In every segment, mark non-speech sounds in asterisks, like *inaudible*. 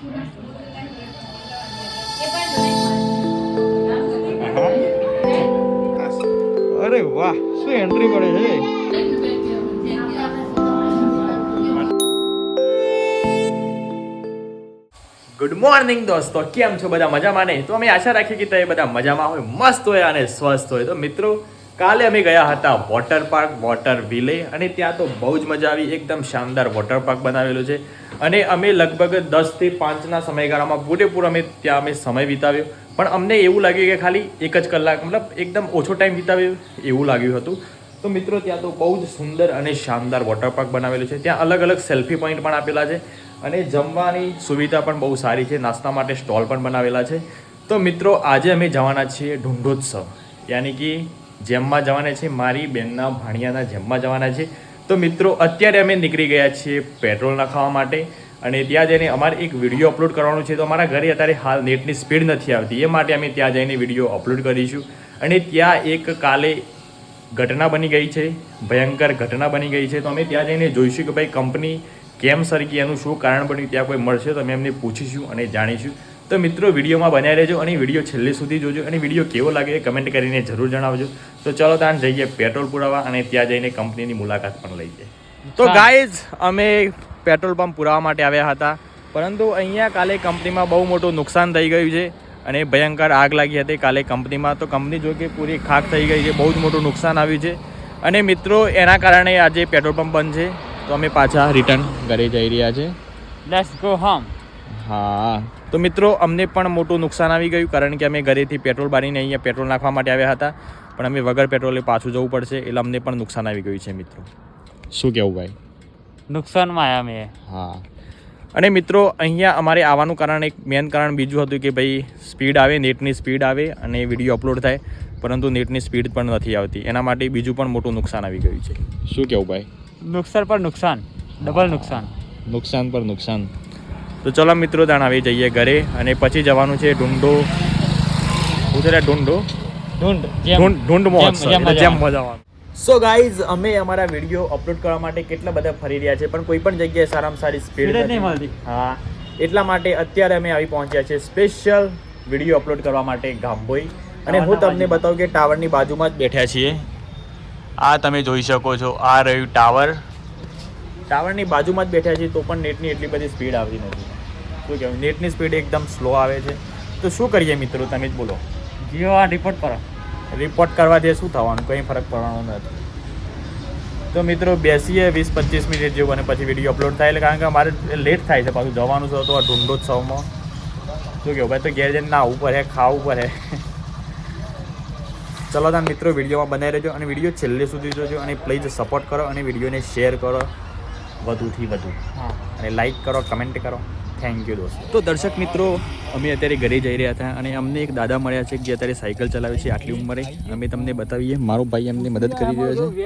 અરે વાહ, શું એન્ટ્રી પડે છે? ગુડ મોર્નિંગ દોસ્તો, કેમ છો? બધા મજામાં નહીં તો અમે આશા રાખીએ કે તમે બધા મજામાં હોય, મસ્ત હોય અને સ્વસ્થ હોય. તો મિત્રો કાલે અમે ગયા હતા વોટર પાર્ક, વોટર વિલે, અને ત્યાં તો બહુ જ મજા આવી. એકદમ શાનદાર વોટર પાર્ક બનાવેલો છે. અને અમે લગભગ દસથી પાંચના સમયગાળામાં પૂરેપૂરો અમે ત્યાં અમે સમય વિતાવ્યો. પણ અમને એવું લાગ્યું કે ખાલી એક જ કલાક, મતલબ એકદમ ઓછો ટાઈમ વિતાવ્યો. એવું લાગ્યું હતું. તો મિત્રો, ત્યાં તો બહુ જ સુંદર અને શાનદાર વોટર પાર્ક બનાવેલું છે. ત્યાં અલગ અલગ સેલ્ફી પોઈન્ટ પણ આપેલા છે. અને જમવાની સુવિધા પણ બહુ સારી છે. નાસ્તા માટે સ્ટોલ પણ બનાવેલા છે. તો મિત્રો, આજે અમે જવાના છીએ ઢુંઢોત્સવ. યાની કે જેમમાં જવાના છે, મારી બેનના ભાણિયાના જેમમાં જવાના છે. તો મિત્રો, અત્યારે અમે નીકળી ગયા છીએ પેટ્રોલ નાખવા માટે અને ત્યાં જઈને અમારે એક વીડિયો અપલોડ કરવાનો છે. તો અમારા ઘરે અત્યારે હાલ નેટની સ્પીડ નથી આવતી. એ માટે અમે ત્યાં જઈને વીડિયો અપલોડ કરીશું. અને ત્યાં એક કાલે ઘટના બની ગઈ છે, ભયંકર ઘટના બની ગઈ છે. તો અમે ત્યાં જઈને જોઈશું કે ભાઈ કંપની કેમ સરકી, એનું શું કારણ બન્યું, ત્યાં કોઈ મળશે તો અમે એમને પૂછીશું અને જાણીશું. તો મિત્રો, વિડીયોમાં બનાવી રહેજો અને વીડિયો છેલ્લે સુધી જોજો અને વીડિયો કેવો લાગે કમેન્ટ કરીને જરૂર જણાવજો. તો ચલો ત્યાં જઈએ પેટ્રોલ પુરાવા અને ત્યાં જઈને કંપનીની મુલાકાત પણ લઈએ તો ગાઈઝ અમે પેટ્રોલ પંપ પુરાવા માટે આવ્યા હતા પરંતુ અહીંયા કાલે કંપનીમાં બહુ મોટું નુકસાન થઈ ગયું છે અને ભયંકર આગ લાગી હતી કાલે કંપનીમાં. તો કંપની જો કે પૂરી ખાક થઈ ગઈ છે બહુ જ મોટું નુકસાન આવ્યું છે. અને મિત્રો એના કારણે આજે પેટ્રોલ પંપ બંધ છે તો અમે પાછા રિટર્ન ઘરે જઈ રહ્યા છે. લેટ્સ ગો હોમ હા. તો મિત્રો અમને પણ મોટું નુકસાન આવી ગયું કારણ કે અમે ઘરેથી પેટ્રોલ બારીને અહીંયા પેટ્રોલ નાખવા માટે આવ્યા હતા. પણ અમે વગર પેટ્રોલે પાછું જવું પડશે એટલે અમને પણ નુકસાન આવી ગયું છે મિત્રો. શું કહેવું ભાઈ? નુકસાનમાં આવ્યા મેં હા. અને મિત્રો અહીંયા અમારે આવવાનું કારણ એક મેન કારણ બીજું હતું કે ભાઈ સ્પીડ આવે નેટની સ્પીડ આવે અને વીડિયો અપલોડ થાય પરંતુ નેટની સ્પીડ પણ નથી આવતી. એના માટે બીજું પણ મોટું નુકસાન આવી ગયું છે. શું કહેવું ભાઈ? નુકસાન પર નુકસાન. ડબલ નુકસાન. નુકસાન પર નુકસાન. તો ચલો મિત્રો તાણ આવી જઈએ ઘરે અને પછી જવાનું છે ઢુંડો છે ઢુંડો ઢૂંઢ સો ગાઈઝ અમે અમારા વીડિયો અપલોડ કરવા માટે કેટલા બધા ફરી રહ્યા છે પણ કોઈ પણ જગ્યાએ સારામાં સારી સ્પીડ Speed નહીં મળતી. હા. એટલા માટે અત્યારે અમે આવી પહોંચ્યા છે સ્પેશિયલ વીડિયો અપલોડ કરવા માટે ગામભોઈ. અને હું તમને બતાવું કે ટાવરની બાજુમાં જ બેઠા છીએ. આ તમે જોઈ શકો છો આ રહ્યું ટાવર. ટાવરની બાજુમાં જ બેઠા છીએ તો પણ નેટની એટલી બધી સ્પીડ આવતી નથી. શું કહેવાય? નેટની સ્પીડ એકદમ સ્લો આવે છે. તો શું કરીએ મિત્રો? તમે જ બોલો. જીઓ આ રિપોર્ટ કરો. રિપોર્ટ કરવાથી શું થવાનું? કંઈ ફરક પડવાનો નથી. તો મિત્રો બેસીએ વીસ પચીસ મિનિટ જેવું અને પછી વીડિયો અપલોડ થાય એટલે કારણ કે અમારે લેટ થાય છે પાછું જવાનું છે તો આ ઢુંઢોત્સવમાં શું કેવું ભાઈ તો ઘેર જઈને નાહવું પડે ખાવું પડે ચલો તમે મિત્રો વિડીયોમાં બનાવી રહેજો અને વીડિયો છેલ્લે સુધી જોજો અને પ્લીઝ સપોર્ટ કરો અને વિડીયોને શેર કરો. વધુથી વધુ. અને લાઈક કરો કમેન્ટ કરો. થેન્ક યુ દોસ્તો. તો દર્શક મિત્રો અમે અત્યારે ઘરે જઈ રહ્યા હતા અને અમને એક દાદા મળ્યા છે જે અત્યારે સાયકલ ચલાવે છે આટલી ઉંમરે. અમે તમને બતાવીએ. મારો ભાઈ અમને મદદ કરી રહ્યો છે.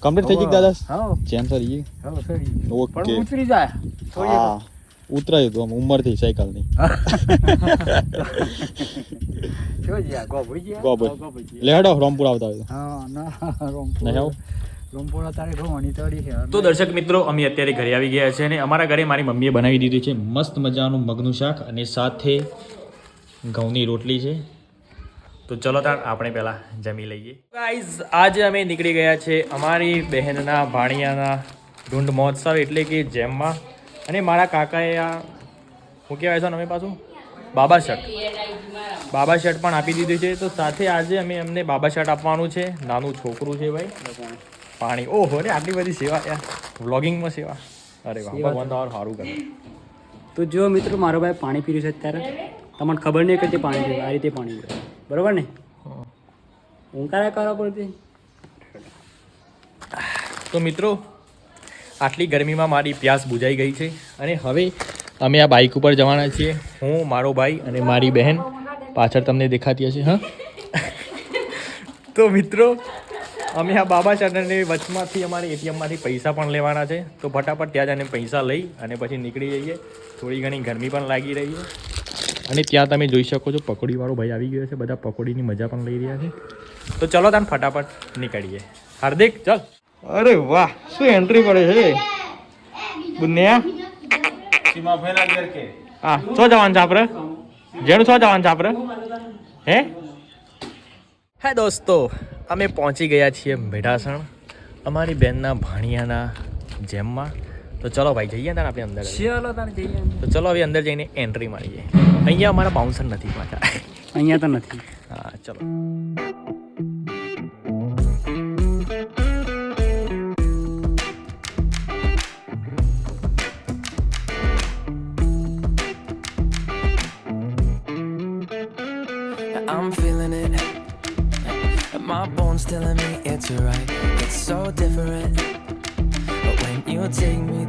કમ્પ્લીટ થઈ ગઈ દાદા? હા. સર ઈ હા સરી ઓકે ઉતરી જાય. ઉતરાયું હતું આમ ઉંમરથી સાયકલની. *laughs* લેડો રોમપુર આવતા હોય નહીં આવું? તો દર્શક મિત્રો, અમે અત્યારે ઘરે આવી ગયા છે અને અમારા ઘરે મારી મમ્મીએ બનાવી દીધું છે મસ્ત મજાનું મગનું શાક અને સાથે ઘઉંની રોટલી છે. તો ચલો તાર આપણે પહેલાં જમી લઈએ. ગાઈઝ આજે અમે નીકળી ગયા છે અમારી બહેનના ભાણિયાના ઢૂંઢ મહોત્સવ એટલે કે જેમમાં. અને મારા કાકાએ આ હું કહેવાય છે અમે પાછું? બાબા શર્ટ. બાબા શર્ટ પણ આપી દીધું છે. તો સાથે આજે અમે એમને બાબા શર્ટ આપવાનું છે. નાનું છોકરું છે ભાઈ. પાણી. ઓહો રે આટલી બધી સેવા યાર. વ્લોગિંગમાં સેવા. અરે વાહ ભગવાન તમારું સારું કરે. તો જો મિત્રો મારો ભાઈ પાણી પીર્યું છે અત્યારે. તમને ખબર નહીં કે તે પાણી પીવું. આ રીતે પાણી પીવું. બરાબર ને? હું. કારા કરવા પડતી તો મિત્રો આટલી ગરમીમાં મારી પ્યાસ બુજાઈ ગઈ છે અને હવે અમે આ બાઇક ઉપર જવાના છીએ. હું મારો ભાઈ અને મારી બહેન પાછળ તમને દેખાતી હશે હા? તો મિત્રો અમે આ બાબા ચરણની વચમાંથી અમારે એટીએમમાંથી પૈસા પણ લેવાના છે. તો ફટાફટ ત્યાં જઈને પૈસા લઈ અને પછી નીકળી જઈએ. થોડી ઘણી ગરમી પણ લાગી રહી છે. અને ત્યાં તમે જોઈ શકો છો પકોડીવાળો ભાઈ આવી ગયો છે. બધા પકોડીની મજા પણ લઈ રહ્યા છે. તો ચલો તાન ફટાફટ નીકળીએ. હાર્દિક ચલ. અરે વાહ શું એન્ટ્રી પડે છે? બુનિયા? હા શું જવાનું છે આપણે શું જવાનું છે આપણે હે? હે દોસ્તો અમે પહોંચી ગયા છીએ મેઢાસણ અમારી બેનના ભાણિયાના જેમમાં. તો ચલો ભાઈ જઈએ ને આપણે અંદર. ચલો તારે જઈએ તો ચલો હવે અંદર જઈને એન્ટ્રી મારીએ. અહીંયા અમારા બાઉન્સર નથી પાછા. અહીંયા તો નથી. હા ચલો.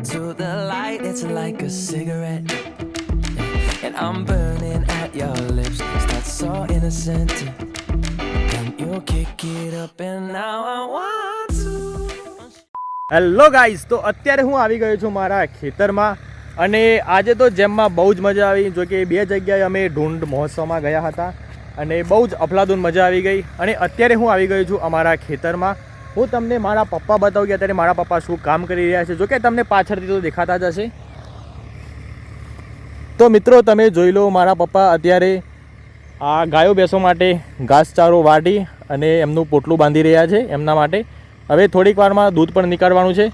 To the light, it's like a cigarette. And I'm burning at your lips. that's so innocent. And you kick it up, and now I want to. Hello guys તો અત્યારે હું આવી ગયો છું મારા ખેતરમાં અને આજે તો જેમમાં બહુ જ મજા આવી જો કે બે જગ્યાએ અમે ઢૂંઢ મહોત્સવમાં ગયા હતા અને બહુ જ અફલાદૂન મજા આવી ગઈ અને અત્યારે હું આવી ગયો છું અમારા ખેતરમાં હું તમને મારા પપ્પા બતાવું કે અત્યારે મારા પપ્પા શું કામ કરી રહ્યા છે. જો કે તમને પાછળથી તો દેખાતા જ હશે. તો મિત્રો, તમે જોઈ લો મારા પપ્પા અત્યારે આ ગાયો ભેંસો માટે ઘાસચારો વાટી અને એમનું પોટલું બાંધી રહ્યા છે એમના માટે. હવે થોડીક વારમાં દૂધ પણ નીકાળવાનું છે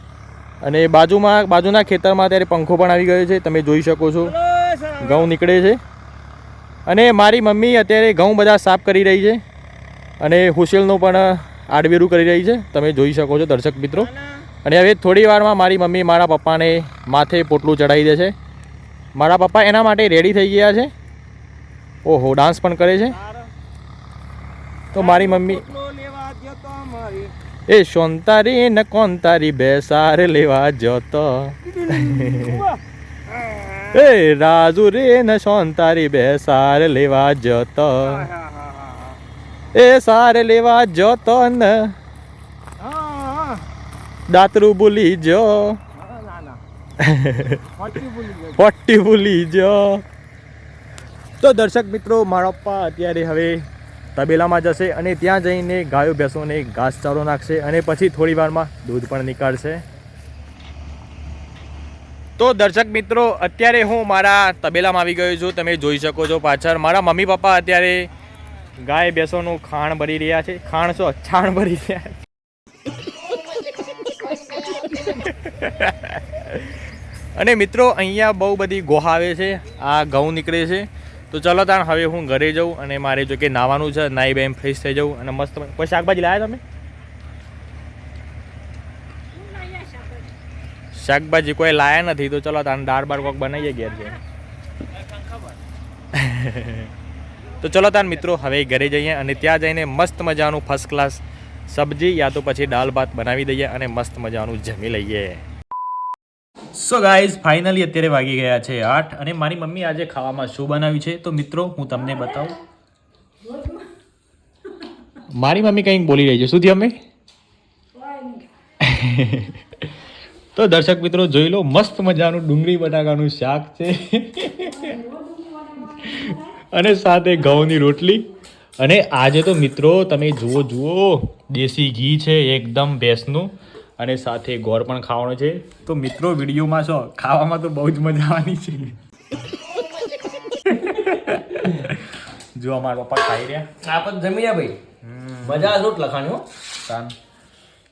અને બાજુમાં, બાજુના ખેતરમાં અત્યારે પંખો પણ આવી ગયો છે. તમે જોઈ શકો છો, ઘઉં નીકળે છે. અને મારી મમ્મી અત્યારે ઘઉં બધા સાફ કરી રહી છે અને હુસેલનું પણ આડવેરું કરી રહી છે. તમે જોઈ શકો છો દર્શક મિત્રો. અને હવે થોડી વારમાં મારી મમ્મી મારા પપ્પાને માથે પોટલું ચડાવી દે છે. મારા પપ્પા એના માટે રેડી થઈ ગયા છે. ઓહો ડાન્સ પણ કરે છે. તો મારી મમ્મી એ સોનતારી ને કોનતારી બેસાર લેવા જતો. *laughs* એ રાજુ રે ને સોનતારી બેસાર લેવા જતો. એ સાર લેવા જતો ને દાતરું ભૂલી જો. પટ્ટી *laughs* ભૂલી જો. તો દર્શક મિત્રો મારા પપ્પા અત્યારે હવે તબેલામાં જશે અને ત્યાં જઈને ગાયો ભેંસોને ઘાસચારો નાખશે અને પછી થોડી વારમાં દૂધ પણ નીકાળશે. તો દર્શક મિત્રો અત્યારે હું મારા તબેલામાં આવી ગયો છું. તમે જોઈ શકો છો પાછળ. મારા મમ્મી પપ્પા અત્યારે ગાય ભેંસોનું ખાણ ભરી રહ્યા છે. ખાણ શું છાણ ભરી રહ્યા છે. અને મિત્રો, અહીંયા બહુ બધી ગોહાવે છે. આ ઘઉં નીકળે છે. તો ચલો તાણ, હવે હું ઘરે જઉં અને મારે જો કે નાવાનું છે, નાઈ બેમ ફ્રેશ થઈ જવું અને મસ્ત કોઈ શાકભાજી લાવ્યા તમે? શાકભાજી કોઈ લાયા નથી. તો ચલો તાણ, દાળ બાર કોક બનાવીએ ઘેર છે તો ચલો તાર મિત્રો, હવે ઘરે જઈએ અને ત્યાં જઈને મસ્ત મજાનું ફર્સ્ટ ક્લાસ સબ્જી યા તો પછી દાળ ભાત બનાવી દઈએ અને મસ્ત મજાનું જમી લઈએ. સો ગાઈઝ ફાઇનલી અત્યારે વાગી ગયા છે આઠ અને મારી મમ્મી આજે ખાવામાં શું બનાવ્યું છે? તો મિત્રો, હું તમને બતાવું. મારી મમ્મી કંઈક બોલી રહી છે. શું થયું અમે તો દર્શક મિત્રો, જોઈ લો, મસ્ત મજાનું ડુંગળી બટાકાનું શાક છે. અને સાથે ઘઉંની રોટલી. અને આજે તો મિત્રો તમે જુઓ જુઓ દેશી ઘી છે એકદમ ભેંસનું. અને સાથે ગોળ પણ ખાવાનો છે. તો મિત્રો વિડીયોમાં છો ખાવામાં તો બહુ જ મજા આવવાની છે. જો અમારા પપ્પા ખાઈ રહ્યા. આપણે જમ્યા ભાઈ. મજા રોટ લખાણી હો. તાન.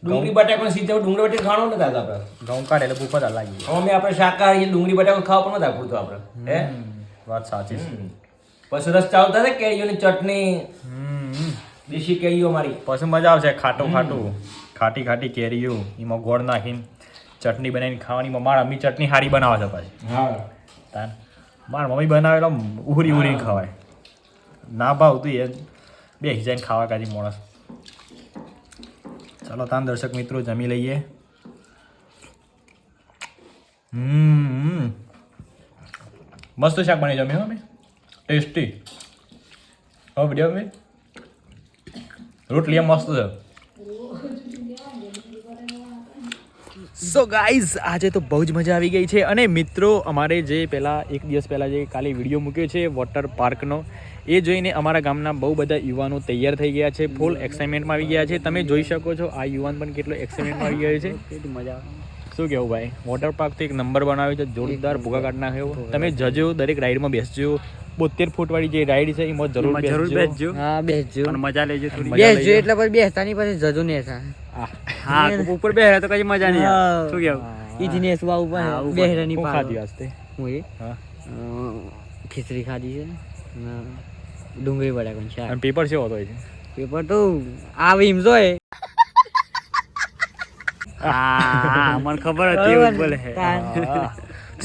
ડુંગળી બટાકા સીધા ડુંગળી બટાકા ખાણો નથી આવતા આપણે. ઘઉં કાઢે એટલે ભૂખ જ લાગી અમે આપણે શાકાહારી ડુંગળી બટાકા ખાવા પણ નથી આપતું આપણે. હે? વાત સાચી છે. પછી રસ આવતા હતા કેરીઓની ચટણી. દેશી કેરીઓ મારી. પછી મજા આવશે ખાટું ખાટું. ખાટી ખાટી કેરીઓ એમાં ગોળ નાખીને ચટણી બનાવીને ખાવાની. મારા મમ્મી ચટણી સારી બનાવે છે પછી. હા. તાન. મારા મમ્મી બનાવેલો ઉહરી ઉહરી ખવાય. ના ભાવતું એ બે હિજાઈને ખાવા કાઢી માણસ ચાલો તાન દર્શક મિત્રો જમી લઈએ. હમ મસ્ત શાક બની જમ્યું અમે ટેસ્ટી. હવે વીડિયો અમે રોટલી મસ્ત છે. સો ગાઈઝ આજે તો બહુ જ મજા આવી ગઈ છે અને મિત્રો, અમારે જે પહેલાં એક દિવસ પહેલાં જે કાલે વીડિયો મૂક્યો છે વોટર પાર્કનો એ જોઈને અમારા ગામના બહુ બધા યુવાનો તૈયાર થઈ ગયા છે ફૂલ એક્સાઇટમેન્ટમાં આવી ગયા છે. તમે જોઈ શકો છો, આ યુવાન પણ કેટલો એક્સાઇટમેન્ટમાં આવી ગયો છે. મજા શું કેવું ભાઈ? વોટર પાર્ક તો એક નંબર બનાવ્યો છે જોરદાર ભૂગા કાઢ નાખ્યો તમે જજો દરેક રાઈડમાં બેસજો. બોતેર ફૂટ વાળી જે રાઈડ છે એમાં જરૂર જરૂર બેસજો. હા બેસજો. મજા લેજો થોડી. બેસજો એટલે પછી બેસતા નહીં પછી જજો ને હા. *laughs* ઉપર બેહે તો કઈ મજા નહીં શું કેવું ને એસવા ઉપર. બેહરાની ખાધી વાસ્તે હું એ? હા. ખીચડી ખાધી છે ડુંગળી વડા કોણ છે પેપર છે હોતો છે પેપર તો આવે એમ જોય. હા મને ખબર હતી એવું બોલે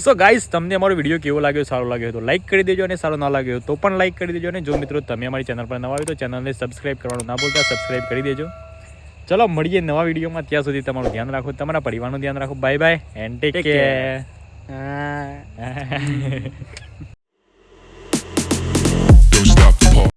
સો ગાઈસ તમને અમારો વીડિયો કેવો લાગ્યો? સારો લાગ્યો તો લાઈક કરી દેજો અને સારો ના લાગ્યો તો પણ લાઈક કરી દેજો અને જો મિત્રો તમે અમારી ચેનલ પર નવા આવ્યો તો ચેનલને સબસ્ક્રાઇબ કરવાનું ના ભૂલતા સબસ્ક્રાઇબ કરી દેજો. ચલો મળીએ નવા વિડીયોમાં ત્યાં સુધી તમારું ધ્યાન રાખો તમારા પરિવારનું ધ્યાન રાખો. Bye bye and take care